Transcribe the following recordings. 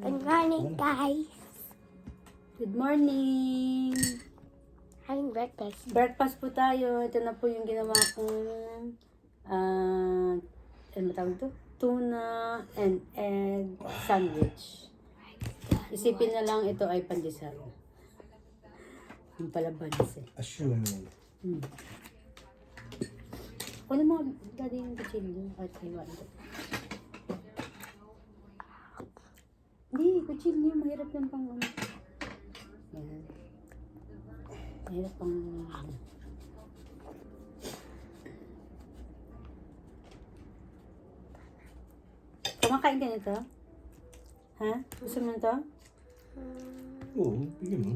Good morning, guys. Good morning! Having breakfast. Breakfast po tayo. Ito na po yung ginawa kong ah ano ba tawag ito? Tuna and egg sandwich. Isipin na lang ito ay pandesal. Yung pala banis eh. Assuming. Hmm. Wala mo, daddy yung kutsilyo. Kahit iwan ko. Hindi, kutsilyo. Mahirap yan pang ano. Yan. Mahirap pang ano. Kumakain ka nito? Ha? Gusto mo nito? Oo, bigyan mo.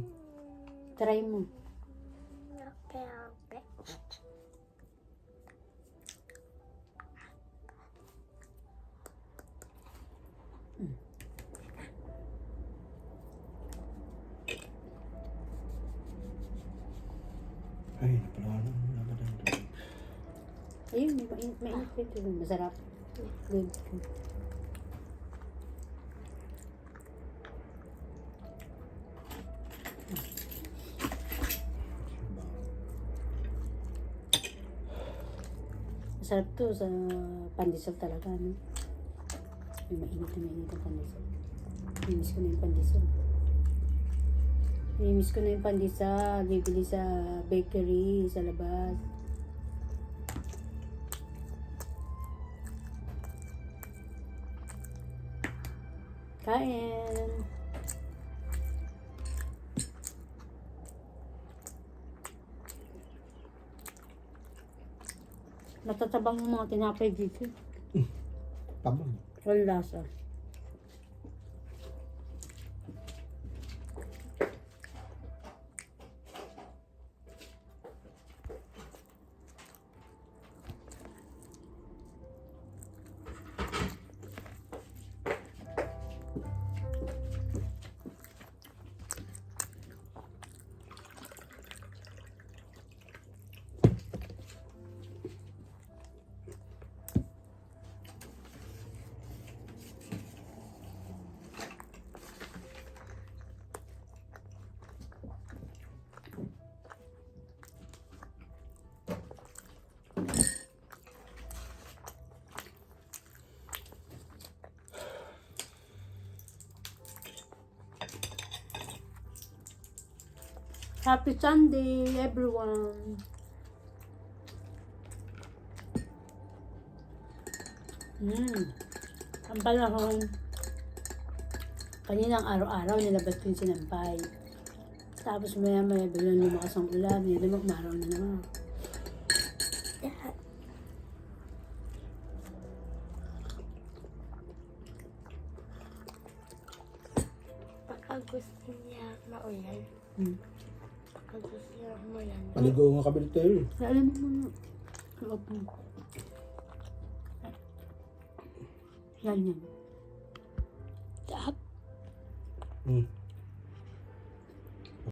Try mo. Ay, napala na. Nabadan to. Ayun, may mainit, mainit pa ito. Masarap. Good. Masarap to sa pandesal talaga, no? May mainit na mainit ang pandesal. Namiss ko na yung pandesal. Namiss ko na yung pandesal. Bibili sa bakery, sa labas. Kain! Natatabang yung mga tinapay dito. Tabang. Walang lasa. Happy Sunday, everyone! Hmm. Ang panahon. Kaninang araw-araw nilabas ko yung sinampay. Tapos maya maya biglang lumakas ang ulan. Nilamak maraw na naman. Pagka gusto niya maulan, Hmm. Paligo nga kabili tayo eh. Kaya alam mo. Loob mo. Yan yan. Tap. Hmm.